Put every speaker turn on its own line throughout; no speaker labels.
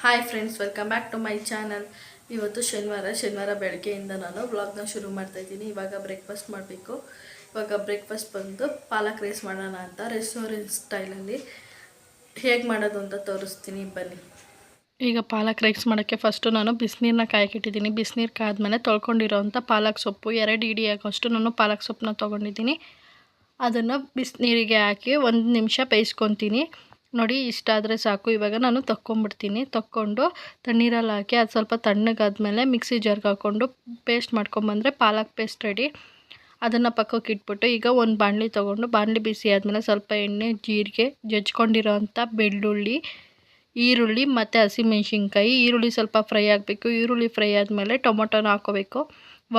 Hi friends welcome back to my channel ಇವತ್ತು ಶನಿವಾರ ಶನಿವಾರ ಬೆಳಗ್ಗೆಯಿಂದ ನಾನು ಬ್ಲಾಗ್ನ ಶುರು ಮಾಡ್ತಾ ಇದ್ದೀನಿ. ಇವಾಗ ಬ್ರೇಕ್ಫಾಸ್ಟ್ ಮಾಡಬೇಕು. ಇವಾಗ ಬ್ರೇಕ್ಫಾಸ್ಟ್ ಬಂದು ಪಾಲಕ್ ರೈಸ್ ಮಾಡೋಣ ಅಂತ ರೆಸ್ಟೋರೆಂಟ್ ಸ್ಟೈಲಲ್ಲಿ ಹೇಗೆ ಮಾಡೋದು ಅಂತ ತೋರಿಸ್ತೀನಿ. ಬನ್ನಿ. ಈಗ ಪಾಲಕ್ ರೈಸ್ ಮಾಡೋಕ್ಕೆ ಫಸ್ಟು ನಾನು ಬಿಸಿನೀರನ್ನ ಕಾಯಕ್ಕಿಟ್ಟಿದ್ದೀನಿ. ಬಿಸಿನೀರು ಕಾದ್ಮೇಲೆ ತೊಳ್ಕೊಂಡಿರೋವಂಥ ಪಾಲಕ್ ಸೊಪ್ಪು, ಎರಡು ಇಡಿ ಆಗೋಷ್ಟು ನಾನು ಪಾಲಕ್ ಸೊಪ್ಪನ್ನ ತೊಗೊಂಡಿದ್ದೀನಿ. ಅದನ್ನು ಬಿಸಿನೀರಿಗೆ ಹಾಕಿ ಒಂದು ನಿಮಿಷ ಬೇಯಿಸ್ಕೊತೀನಿ. ನೋಡಿ, ಇಷ್ಟ ಆದರೆ ಸಾಕು. ಇವಾಗ ನಾನು ತಕ್ಕೊಂಬಿಡ್ತೀನಿ. ತಕ್ಕೊಂಡು ತಣ್ಣೀರಲ್ಲಿ ಹಾಕಿ, ಅದು ಸ್ವಲ್ಪ ತಣ್ಣಗಾದ್ಮೇಲೆ ಮಿಕ್ಸಿ ಜಾರ್ಗೆ ಹಾಕ್ಕೊಂಡು ಪೇಸ್ಟ್ ಮಾಡ್ಕೊಂಬಂದರೆ ಪಾಲಕ್ ಪೇಸ್ಟ್ ರೆಡಿ. ಅದನ್ನು ಪಕ್ಕಕ್ಕೆ ಇಟ್ಬಿಟ್ಟು ಈಗ ಒಂದು ಬಾಣಲಿ ತೊಗೊಂಡು, ಬಾಣಲಿ ಬಿಸಿ ಆದಮೇಲೆ ಸ್ವಲ್ಪ ಎಣ್ಣೆ, ಜೀರಿಗೆ ಜಜ್ಕೊಂಡಿರೋವಂಥ ಬೆಳ್ಳುಳ್ಳಿ, ಈರುಳ್ಳಿ ಮತ್ತು ಹಸಿಮೆಣ್ಸಿನ್ಕಾಯಿ. ಈರುಳ್ಳಿ ಸ್ವಲ್ಪ ಫ್ರೈ ಆಗಬೇಕು. ಈರುಳ್ಳಿ ಫ್ರೈ ಆದಮೇಲೆ ಟೊಮೊಟೊನ ಹಾಕೋಬೇಕು.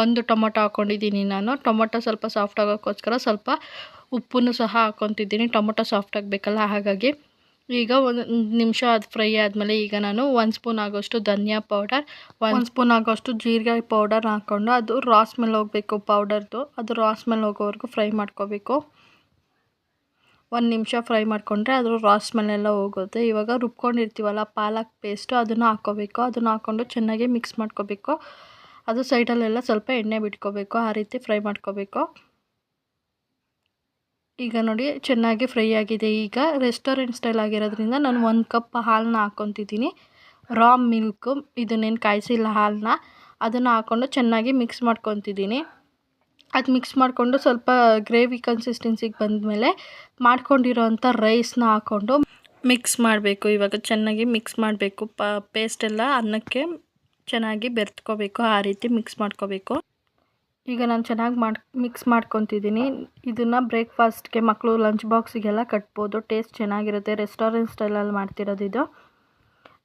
ಒಂದು ಟೊಮೊಟೊ ಹಾಕ್ಕೊಂಡಿದ್ದೀನಿ ನಾನು. ಟೊಮೊಟೊ ಸ್ವಲ್ಪ ಸಾಫ್ಟ್ ಆಗೋಕ್ಕೋಸ್ಕರ ಸ್ವಲ್ಪ ಉಪ್ಪನ್ನು ಸಹ ಹಾಕ್ಕೊತಿದ್ದೀನಿ. ಟೊಮೊಟೊ ಸಾಫ್ಟ್ ಆಗಬೇಕಲ್ಲ ಹಾಗಾಗಿ. ಈಗ ಒಂದು ನಿಮಿಷ ಅದು ಫ್ರೈ ಆದಮೇಲೆ ಈಗ ನಾನು ಒಂದು ಸ್ಪೂನ್ ಆಗೋಷ್ಟು ಧನಿಯಾ ಪೌಡರ್ ಒಂದು ಸ್ಪೂನ್ ಆಗೋಷ್ಟು ಜೀರಿಗೆ ಪೌಡರ್ ಹಾಕ್ಕೊಂಡು ಅದು ರಾಸ್ ಮೇಲೆ ಹೋಗಬೇಕು ಪೌಡರ್ದು ಅದು ರಾಸ್ ಮೇಲೆ ಹೋಗೋವರೆಗೂ ಫ್ರೈ ಮಾಡ್ಕೋಬೇಕು. ಒಂದು ನಿಮಿಷ ಫ್ರೈ ಮಾಡಿಕೊಂಡ್ರೆ ಅದು ರಾಸ್ ಮೇಲೆಲ್ಲ ಹೋಗುತ್ತೆ. ಇವಾಗ ರುಬ್ಕೊಂಡಿರ್ತೀವಲ್ಲ ಪಾಲಕ್ ಪೇಸ್ಟು ಅದನ್ನು ಹಾಕ್ಕೋಬೇಕು. ಅದನ್ನು ಹಾಕ್ಕೊಂಡು ಚೆನ್ನಾಗಿ ಮಿಕ್ಸ್ ಮಾಡ್ಕೋಬೇಕು. ಅದು ಸೈಡಲ್ಲೆಲ್ಲ ಸ್ವಲ್ಪ ಎಣ್ಣೆ ಬಿಟ್ಕೋಬೇಕು. ಆ ರೀತಿ ಫ್ರೈ ಮಾಡ್ಕೋಬೇಕು. ಈಗ ನೋಡಿ, ಚೆನ್ನಾಗಿ ಫ್ರೈ ಆಗಿದೆ. ಈಗ ರೆಸ್ಟೋರೆಂಟ್ ಸ್ಟೈಲ್ ಆಗಿರೋದ್ರಿಂದ ನಾನು ಒಂದು ಕಪ್ ಹಾಲನ್ನ ಹಾಕ್ಕೊತಿದ್ದೀನಿ ರಾ ಮಿಲ್ಕು ಇದನ್ನೇನು ಕಾಯಿಸಿಲ್ಲ ಹಾಲನ್ನ ಅದನ್ನು ಹಾಕ್ಕೊಂಡು ಚೆನ್ನಾಗಿ ಮಿಕ್ಸ್ ಮಾಡ್ಕೊತಿದ್ದೀನಿ. ಅದು ಮಿಕ್ಸ್ ಮಾಡಿಕೊಂಡು ಸ್ವಲ್ಪ ಗ್ರೇವಿ ಕನ್ಸಿಸ್ಟೆನ್ಸಿಗೆ ಬಂದಮೇಲೆ ಮಾಡ್ಕೊಂಡಿರೋವಂಥ ರೈಸ್ನ ಹಾಕ್ಕೊಂಡು ಮಿಕ್ಸ್ ಮಾಡಬೇಕು. ಇವಾಗ ಚೆನ್ನಾಗಿ ಮಿಕ್ಸ್ ಮಾಡಬೇಕು. ಪ ಪೇಸ್ಟೆಲ್ಲ ಅನ್ನಕ್ಕೆ ಚೆನ್ನಾಗಿ ಬೆರೆತ್ಕೋಬೇಕು. ಆ ರೀತಿ ಮಿಕ್ಸ್ ಮಾಡ್ಕೋಬೇಕು. ಈಗ ನಾನು ಚೆನ್ನಾಗಿ ಮಾಡಿ ಮಿಕ್ಸ್ ಮಾಡ್ಕೊತಿದ್ದೀನಿ ಇದನ್ನು ಬ್ರೇಕ್ಫಾಸ್ಟ್ಗೆ ಮಕ್ಕಳು ಲಂಚ್ ಬಾಕ್ಸಿಗೆಲ್ಲ ಕಟ್ಬೋದು. ಟೇಸ್ಟ್ ಚೆನ್ನಾಗಿರುತ್ತೆ. ರೆಸ್ಟೋರೆಂಟ್ ಸ್ಟೈಲಲ್ಲಿ ಮಾಡ್ತಿರೋದು ಇದು.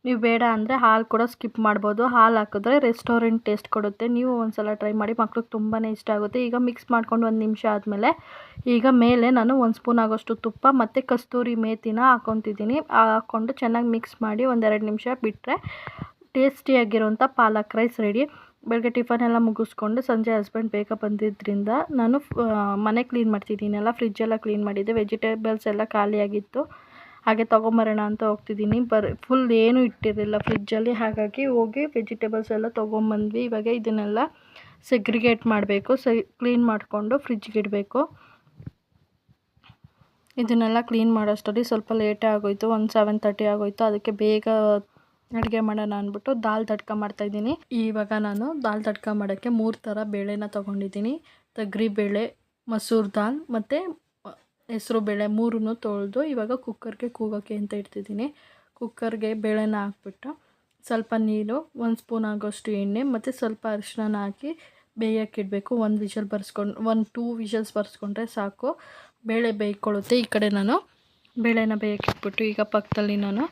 ನೀವು ಬೇಡ ಅಂದರೆ ಹಾಲು ಕೂಡ ಸ್ಕಿಪ್ ಮಾಡ್ಬೋದು. ಹಾಲು ಹಾಕಿದ್ರೆ ರೆಸ್ಟೋರೆಂಟ್ ಟೇಸ್ಟ್ ಕೊಡುತ್ತೆ. ನೀವು ಒಂದು ಸಲ ಟ್ರೈ ಮಾಡಿ ಮಕ್ಳಿಗೆ ತುಂಬಾ ಇಷ್ಟ ಆಗುತ್ತೆ. ಈಗ ಮಿಕ್ಸ್ ಮಾಡ್ಕೊಂಡು ಒಂದು ನಿಮಿಷ ಆದಮೇಲೆ ಈಗ ಮೇಲೆ ನಾನು ಒಂದು ಸ್ಪೂನ್ ಆಗೋಷ್ಟು ತುಪ್ಪ ಮತ್ತು ಕಸ್ತೂರಿ ಮೇತಿನ ಹಾಕೊತಿದ್ದೀನಿ ಹಾಕ್ಕೊಂಡು ಚೆನ್ನಾಗಿ ಮಿಕ್ಸ್ ಮಾಡಿ ಒಂದೆರಡು ನಿಮಿಷ ಬಿಟ್ಟರೆ ಟೇಸ್ಟಿಯಾಗಿರುವಂಥ ಪಾಲಕ್ ರೈಸ್ ರೆಡಿ ಬೆಳಗ್ಗೆ ಟಿಫನ್ ಎಲ್ಲ ಮುಗಿಸ್ಕೊಂಡು ಸಂಜೆ ಹಸ್ಬೆಂಡ್ ಬೇಗ ಬಂದಿದ್ದರಿಂದ ನಾನು ಮನೆ ಕ್ಲೀನ್ ಮಾಡ್ತಿದ್ದೀನಲ್ಲ ಫ್ರಿಜ್ಜೆಲ್ಲ ಕ್ಲೀನ್ ಮಾಡಿದ್ದೆ. ವೆಜಿಟೇಬಲ್ಸ್ ಎಲ್ಲ ಖಾಲಿಯಾಗಿತ್ತು ಹಾಗೆ ತೊಗೊಂಬರೋಣ ಅಂತ ಹೋಗ್ತಿದ್ದೀನಿ. ಬರ್ ಫುಲ್ ಏನೂ ಇಟ್ಟಿರಲಿಲ್ಲ ಫ್ರಿಜ್ಜಲ್ಲಿ ಹಾಗಾಗಿ ಹೋಗಿ ವೆಜಿಟೇಬಲ್ಸ್ ಎಲ್ಲ ತೊಗೊಂಬಂದ್ವಿ. ಇವಾಗ ಇದನ್ನೆಲ್ಲ ಸೆಗ್ರಿಗೇಟ್ ಮಾಡಬೇಕು. ಸೆ ಕ್ಲೀನ್ ಮಾಡಿಕೊಂಡು ಫ್ರಿಜ್ಗೆ ಇಡಬೇಕು. ಇದನ್ನೆಲ್ಲ ಕ್ಲೀನ್ ಮಾಡೋಷ್ಟರಲ್ಲಿ ಸ್ವಲ್ಪ ಲೇಟೇ ಆಗೋಯಿತು. ಒಂದು ಸೆವೆನ್ ತರ್ಟಿ ಆಗೋಯಿತು. ಅದಕ್ಕೆ ಬೇಗ ಅಡುಗೆ ಮಾಡೋಣ ಅಂದ್ಬಿಟ್ಟು ದಾಲ್ ತಡ್ಕ ಮಾಡ್ತಾಯಿದ್ದೀನಿ ಇವಾಗ ನಾನು ದಾಲ್ ತಡ್ಕ ಮಾಡೋಕ್ಕೆ ಮೂರು ಥರ ಬೇಳೆನ ತೊಗೊಂಡಿದ್ದೀನಿ. ತಗ್ರಿ ಬೇಳೆ, ಮಸೂರ್ ದಾಲ್ ಮತ್ತು ಹೆಸರು ಬೇಳೆ ಮೂರನ್ನು ತೊಳೆದು ಇವಾಗ ಕುಕ್ಕರ್ಗೆ ಕೂಗೋಕ್ಕೆ ಅಂತ ಇಡ್ತಿದ್ದೀನಿ. ಕುಕ್ಕರ್ಗೆ ಬೇಳೆನ ಹಾಕ್ಬಿಟ್ಟು ಸ್ವಲ್ಪ ನೀರು, ಒಂದು ಸ್ಪೂನ್ ಆಗೋಷ್ಟು ಎಣ್ಣೆ ಮತ್ತು ಸ್ವಲ್ಪ ಅರಿಶಿನ ಹಾಕಿ ಬೇಯಕ್ಕೆ ಇಡಬೇಕು. ಒಂದು ವಿಷಲ್ ಬರ್ಸ್ಕೊಂಡು, ಒಂದು ಟೂ ವಿಷಲ್ಸ್ ಬರ್ಸ್ಕೊಂಡ್ರೆ ಸಾಕು. ಬೇಳೆ ಬೇಯ್ಕೊಳ್ಳುತ್ತೆ ಈ ಕಡೆ ನಾನು. ಬೇಳೆನ ಬೇಯಕ್ಕೆ ಇಟ್ಬಿಟ್ಟು ಈಗ ಪಕ್ಕದಲ್ಲಿ ನಾನು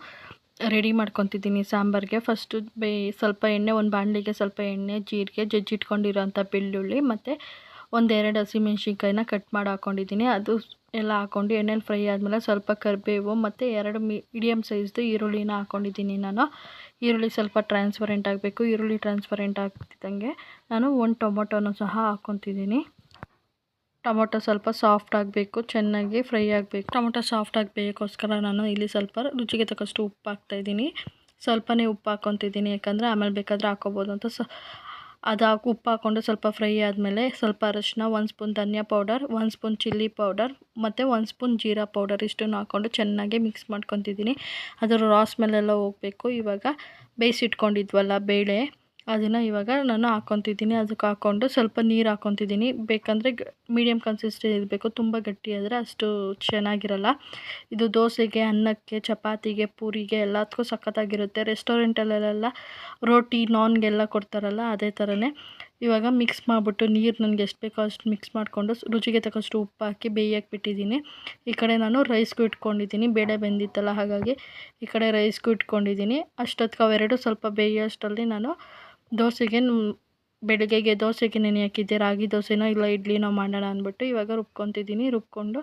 ರೆಡಿ ಮಾಡ್ಕೊತಿದ್ದೀನಿ. ಸಾಂಬಾರಿಗೆ ಫಸ್ಟು ಬೇ, ಸ್ವಲ್ಪ ಎಣ್ಣೆ, ಒಂದು ಬಾಣಲಿಗೆ ಸ್ವಲ್ಪ ಎಣ್ಣೆ, ಜೀರಿಗೆ, ಜಜ್ಜಿಟ್ಕೊಂಡಿರೋಂಥ ಬೆಳ್ಳುಳ್ಳಿ ಮತ್ತು ಒಂದೆರಡು ಹಸಿಮೆಣ್ಸಿನ್ಕಾಯಿನ ಕಟ್ ಮಾಡಿ ಹಾಕ್ಕೊಂಡಿದ್ದೀನಿ ಅದು ಎಲ್ಲ ಹಾಕ್ಕೊಂಡು ಎಣ್ಣೆಲಿ ಫ್ರೈ ಆದಮೇಲೆ ಸ್ವಲ್ಪ ಕರಿಬೇವು ಮತ್ತು ಎರಡು ಮೀಡಿಯಮ್ ಸೈಜ್ದು ಈರುಳ್ಳಿನ ಹಾಕ್ಕೊಂಡಿದ್ದೀನಿ ನಾನು. ಈರುಳ್ಳಿ ಸ್ವಲ್ಪ ಟ್ರಾನ್ಸ್ಪರೆಂಟ್ ಆಗಬೇಕು. ಈರುಳ್ಳಿ ಟ್ರಾನ್ಸ್ಪರೆಂಟ್ ಆಗ್ತಿದ್ದಂಗೆ ನಾನು ಒಂದು ಟೊಮೊಟೊನೂ ಸಹ ಹಾಕ್ಕೊತಿದ್ದೀನಿ ಟೊಮೊಟೊ ಸ್ವಲ್ಪ ಸಾಫ್ಟ್ ಆಗಬೇಕು, ಚೆನ್ನಾಗಿ ಫ್ರೈ ಆಗಬೇಕು. ಟೊಮೊಟೊ ಸಾಫ್ಟ್ ಆಗಬೇಕೋಸ್ಕರ ನಾನು ಇಲ್ಲಿ ಸ್ವಲ್ಪ ರುಚಿಗೆ ತಕ್ಕಷ್ಟು ಉಪ್ಪು ಹಾಕ್ತಾಯಿದ್ದೀನಿ ಸ್ವಲ್ಪನೇ ಉಪ್ಪು ಹಾಕ್ಕೊತಿದ್ದೀನಿ, ಯಾಕಂದರೆ ಆಮೇಲೆ ಬೇಕಾದರೆ ಹಾಕೋಬೋದು ಅಂತ. ಸ, ಅದು ಹಾಕಿ, ಉಪ್ಪು ಹಾಕ್ಕೊಂಡು ಸ್ವಲ್ಪ ಫ್ರೈ ಆದಮೇಲೆ ಸ್ವಲ್ಪ ಅರಶಿನ ಒಂದು ಸ್ಪೂನ್ ಧನಿಯಾ ಪೌಡರ್, ಒಂದು ಸ್ಪೂನ್ ಚಿಲ್ಲಿ ಪೌಡರ್, ಮತ್ತು ಒಂದು ಸ್ಪೂನ್ ಜೀರಾ ಪೌಡರ್ ಇಷ್ಟನ್ನು ಹಾಕ್ಕೊಂಡು ಚೆನ್ನಾಗಿ ಮಿಕ್ಸ್ ಮಾಡ್ಕೊತಿದ್ದೀನಿ. ಅದರ ರಾಸ್ ಮೇಲೆಲ್ಲ ಹೋಗಬೇಕು. ಇವಾಗ ಬೇಯಿಸಿಟ್ಕೊಂಡಿದ್ವಲ್ಲ ಬೇಳೆ ಅದನ್ನು ಇವಾಗ ನಾನು ಹಾಕ್ಕೊತಿದ್ದೀನಿ ಅದಕ್ಕೆ ಹಾಕ್ಕೊಂಡು ಸ್ವಲ್ಪ ನೀರು ಹಾಕ್ಕೊತಿದ್ದೀನಿ ಬೇಕಂದರೆ ಮೀಡಿಯಂ ಕನ್ಸಿಸ್ಟೆನ್ಸಿ ಇರಬೇಕು. ತುಂಬ ಗಟ್ಟಿ ಆದರೆ ಅಷ್ಟು ಚೆನ್ನಾಗಿರಲ್ಲ. ಇದು ದೋಸೆಗೆ, ಅನ್ನಕ್ಕೆ, ಚಪಾತಿಗೆ, ಪೂರಿಗೆ ಎಲ್ಲದಕ್ಕೂ ಸಖತ್ತಾಗಿರುತ್ತೆ. ರೆಸ್ಟೋರೆಂಟಲ್ಲೆಲ್ಲ ರೋಟಿ ನಾನ್ಗೆಲ್ಲ ಕೊಡ್ತಾರಲ್ಲ, ಅದೇ ಥರನೇ ಇವಾಗ ಮಿಕ್ಸ್ ಮಾಡಿಬಿಟ್ಟು ನೀರು ನನಗೆ ಎಷ್ಟು ಬೇಕೋ ಅಷ್ಟು ಮಿಕ್ಸ್ ಮಾಡಿಕೊಂಡು ರುಚಿಗೆ ತಕ್ಕಷ್ಟು ಉಪ್ಪು ಹಾಕಿ ಬೇಯಕ್ಕೆ ಬಿಟ್ಟಿದ್ದೀನಿ ಈ ಕಡೆ ನಾನು ರೈಸ್ಗೂ ಇಟ್ಕೊಂಡಿದ್ದೀನಿ. ಬೇಳೆ ಬೆಂದಿತ್ತಲ್ಲ, ಹಾಗಾಗಿ ಈ ಕಡೆ ರೈಸ್ಗೂ ಇಟ್ಕೊಂಡಿದ್ದೀನಿ. ಅಷ್ಟೊತ್ತಿಗೆ ಅವೆರಡು ಸ್ವಲ್ಪ ಬೇಯೋಷ್ಟರಲ್ಲಿ ನಾನು ದೋಸೆಗೆ ಬೆಳಗ್ಗೆಗೆ ದೋಸೆಗೆ ನೆನೆ ಹಾಕಿದ್ದೆ ರಾಗಿ ದೋಸೆನೋ ಇಲ್ಲ ಇಡ್ಲಿನೋ ಮಾಡೋಣ ಅಂದ್ಬಿಟ್ಟು ಇವಾಗ ರುಬ್ಕೊತಿದ್ದೀನಿ. ರುಬ್ಕೊಂಡು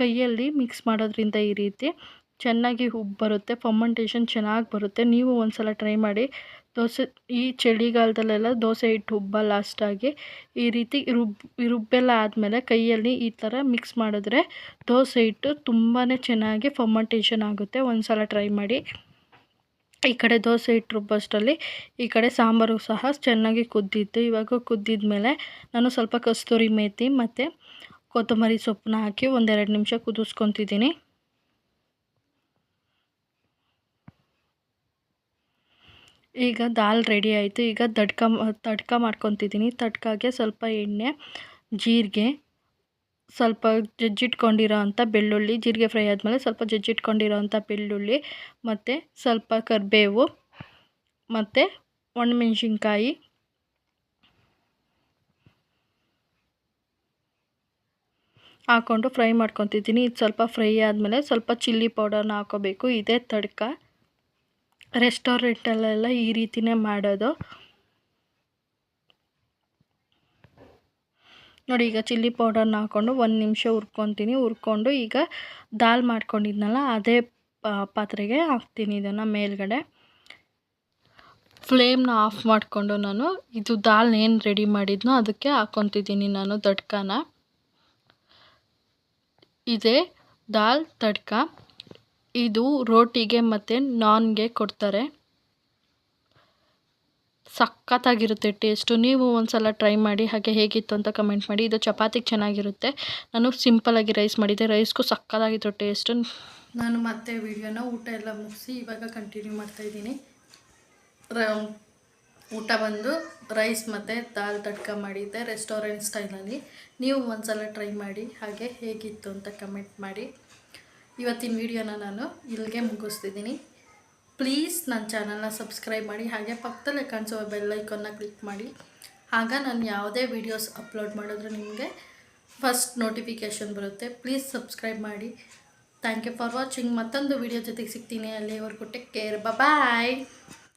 ಕೈಯಲ್ಲಿ ಮಿಕ್ಸ್ ಮಾಡೋದ್ರಿಂದ ಈ ರೀತಿ ಚೆನ್ನಾಗಿ ಉಬ್ಬು ಬರುತ್ತೆ. ಫಮಂಟೇಷನ್ ಚೆನ್ನಾಗಿ ಬರುತ್ತೆ. ನೀವು ಒಂದು ಸಲ ಟ್ರೈ ಮಾಡಿ ದೋಸೆ, ಈ ಚಳಿಗಾಲದಲ್ಲೆಲ್ಲ ದೋಸೆ ಹಿಟ್ಟು ಉಬ್ಬ ಲಾಸ್ಟಾಗಿ ಈ ರೀತಿ ರುಬ್, ರುಬ್ಬೆಲ್ಲ ಆದಮೇಲೆ ಕೈಯಲ್ಲಿ ಈ ಥರ ಮಿಕ್ಸ್ ಮಾಡಿದ್ರೆ ದೋಸೆ ಹಿಟ್ಟು ತುಂಬಾ ಚೆನ್ನಾಗಿ ಫಮಂಟೇಷನ್ ಆಗುತ್ತೆ. ಒಂದು ಸಲ ಟ್ರೈ ಮಾಡಿ. ಈ ಕಡೆ ದೋಸೆ ಹಿಟ್ಟು ರುಬ್ಬಷ್ಟರಲ್ಲಿ ಈ ಕಡೆ ಸಾಂಬಾರು ಸಹ ಚೆನ್ನಾಗಿ ಕುದ್ದಿತ್ತು. ಇವಾಗ ಕುದ್ದಿದ ಮೇಲೆ ನಾನು ಸ್ವಲ್ಪ ಕಸ್ತೂರಿ ಮೇಥಿ ಮತ್ತು ಕೊತ್ತಂಬರಿ ಸೊಪ್ಪನ್ನ ಹಾಕಿ ಒಂದೆರಡು ನಿಮಿಷ ಕುದಿಸ್ಕೊತಿದ್ದೀನಿ. ಈಗ ದಾಲ್ ರೆಡಿ ಆಯಿತು. ಈಗ ತಡ್ಕ ತಡ್ಕ ಮಾಡ್ಕೊತಿದ್ದೀನಿ. ತಡ್ಕಾಗೆ ಸ್ವಲ್ಪ ಎಣ್ಣೆ, ಜೀರಿಗೆ ಸ್ವಲ್ಪ ಜಜ್ಜಿಟ್ಕೊಂಡಿರೋ ಅಂಥ ಬೆಳ್ಳುಳ್ಳಿ, ಜೀರಿಗೆ ಫ್ರೈ ಆದಮೇಲೆ ಸ್ವಲ್ಪ ಜಜ್ಜಿಟ್ಕೊಂಡಿರೋ ಅಂಥ ಬೆಳ್ಳುಳ್ಳಿ ಮತ್ತು ಸ್ವಲ್ಪ ಕರಿಬೇವು ಮತ್ತು ಒಣಮೆಣ್ಸಿನ್ಕಾಯಿ. ಹಾಕ್ಕೊಂಡು ಫ್ರೈ ಮಾಡ್ಕೊತಿದ್ದೀನಿ. ಇದು ಸ್ವಲ್ಪ ಫ್ರೈ ಆದಮೇಲೆ ಸ್ವಲ್ಪ ಚಿಲ್ಲಿ ಪೌಡರ್ನ ಹಾಕೋಬೇಕು. ಇದೇ ತಡ್ಕ. ರೆಸ್ಟೋರೆಂಟಲ್ಲೆಲ್ಲ ಈ ರೀತಿಯೇ ಮಾಡೋದು. ನೋಡಿ, ಈಗ ಚಿಲ್ಲಿ ಪೌಡರ್ನ ಹಾಕ್ಕೊಂಡು ಒಂದು ನಿಮಿಷ ಹುರ್ಕೊತೀನಿ. ಹುರ್ಕೊಂಡು ಈಗ ದಾಲ್ ಮಾಡ್ಕೊಂಡಿದ್ನಲ್ಲ, ಅದೇ ಪಾತ್ರೆಗೆ ಹಾಕ್ತೀನಿ ಇದನ್ನು ಮೇಲ್ಗಡೆ. ಫ್ಲೇಮ್ನ ಆಫ್ ಮಾಡಿಕೊಂಡು ನಾನು ಇದು ದಾಲ್ ಏನು ರೆಡಿ ಮಾಡಿದ್ನೋ ಅದಕ್ಕೆ ಹಾಕ್ಕೊತಿದ್ದೀನಿ ನಾನು ತಡ್ಕನ. ಇದೇ ದಾಲ್ ತಡ್ಕ. ಇದು ರೋಟಿಗೆ ಮತ್ತು ನಾನ್ಗೆ ಕೊಡ್ತಾರೆ. ಸಖತ್ತಾಗಿರುತ್ತೆ ಟೇಸ್ಟು. ನೀವು ಒಂದು ಸಲ ಟ್ರೈ ಮಾಡಿ, ಹಾಗೆ ಹೇಗಿತ್ತು ಅಂತ ಕಮೆಂಟ್ ಮಾಡಿ. ಇದು ಚಪಾತಿಗೆ ಚೆನ್ನಾಗಿರುತ್ತೆ. ನಾನು ಸಿಂಪಲಾಗಿ ರೈಸ್ ಮಾಡಿದ್ದೆ. ರೈಸ್ಗೂ ಸಖತ್ತಾಗಿತ್ತು ಟೇಸ್ಟು ನಾನು ಮತ್ತೆ ವಿಡಿಯೋನ ಊಟ ಎಲ್ಲ ಮುಗಿಸಿ ಇವಾಗ ಕಂಟಿನ್ಯೂ ಮಾಡ್ತಾಯಿದ್ದೀನಿ ರ, ಊಟ ಬಂದು ರೈಸ್ ಮತ್ತು ದಾಲ್ ತಡ್ಕ ಮಾಡಿದ್ದೆ ರೆಸ್ಟೋರೆಂಟ್ ಸ್ಟೈಲಲ್ಲಿ ನೀವು ಒಂದು ಸಲ ಟ್ರೈ ಮಾಡಿ, ಹಾಗೆ ಹೇಗಿತ್ತು ಅಂತ ಕಮೆಂಟ್ ಮಾಡಿ. ಇವತ್ತಿನ ವಿಡಿಯೋನ ನಾನು ಇಲ್ಲಿಗೆ ಮುಗಿಸ್ತಿದ್ದೀನಿ. ಪ್ಲೀಸ್ ನನ್ನ ಚಾನಲ್ನ ಸಬ್ಸ್ಕ್ರೈಬ್ ಮಾಡಿ, ಹಾಗೆ ಪಕ್ಕದಲ್ಲೇ ಕಾಣಿಸುವ ಬೆಲ್ ಐಕನ್ನ ಕ್ಲಿಕ್ ಮಾಡಿ. ಆಗ ನಾನು ಯಾವುದೇ ವೀಡಿಯೋಸ್ ಅಪ್ಲೋಡ್ ಮಾಡಿದ್ರು ನಿಮಗೆ ಫಸ್ಟ್ ನೋಟಿಫಿಕೇಷನ್ ಬರುತ್ತೆ. ಪ್ಲೀಸ್ ಸಬ್ಸ್ಕ್ರೈಬ್ ಮಾಡಿ. ಥ್ಯಾಂಕ್ ಯು ಫಾರ್ ವಾಚಿಂಗ್ ಮತ್ತೊಂದು ವೀಡಿಯೋ ಜೊತೆಗೆ ಸಿಗ್ತೀನಿ. ಅಲ್ಲಿವರೆಗೂ ಟೇಕ್ ಕೇರ್ ಬಾಯ್